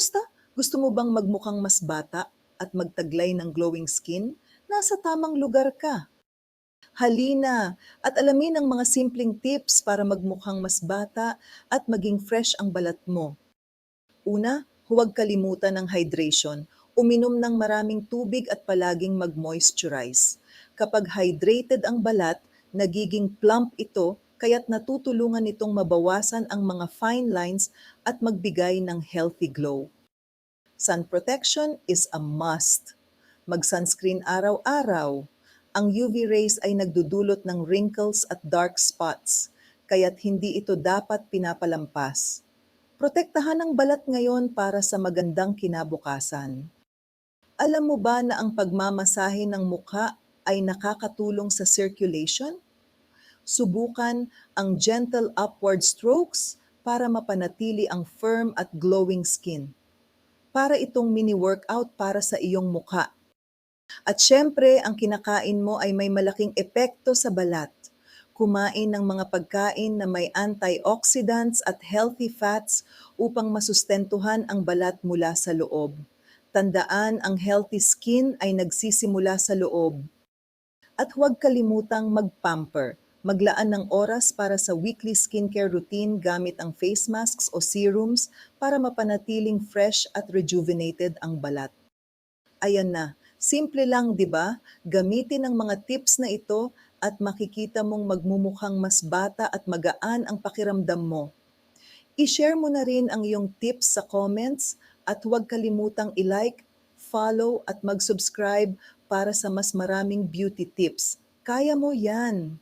Kamusta? Gusto mo bang magmukhang mas bata at magtaglay ng glowing skin? Nasa tamang lugar ka. Halina at alamin ang mga simpleng tips para magmukhang mas bata at maging fresh ang balat mo. Una, huwag kalimutan ng hydration. Uminom ng maraming tubig at palaging mag-moisturize. Kapag hydrated ang balat, nagiging plump ito kaya't natutulungan itong mabawasan ang mga fine lines at magbigay ng healthy glow. Sun protection is a must. Mag-sunscreen araw-araw. Ang UV rays ay nagdudulot ng wrinkles at dark spots, kaya't hindi ito dapat pinapalampas. Protektahan ang balat ngayon para sa magandang kinabukasan. Alam mo ba na ang pagmamasahe ng mukha ay nakakatulong sa circulation? Subukan ang gentle upward strokes para mapanatili ang firm at glowing skin. Para itong mini-workout para sa iyong mukha. At syempre, ang kinakain mo ay may malaking epekto sa balat. Kumain ng mga pagkain na may antioxidants at healthy fats upang masustentuhan ang balat mula sa loob. Tandaan, ang healthy skin ay nagsisimula sa loob. At huwag kalimutang mag-pamper. Maglaan ng oras para sa weekly skincare routine gamit ang face masks o serums para mapanatiling fresh at rejuvenated ang balat. Ayan na, simple lang 'di ba? Gamitin ang mga tips na ito at makikita mong magmumukhang mas bata at magaan ang pakiramdam mo. I-share mo na rin ang iyong tips sa comments at huwag kalimutang i-like, follow at mag-subscribe para sa mas maraming beauty tips. Kaya mo 'yan.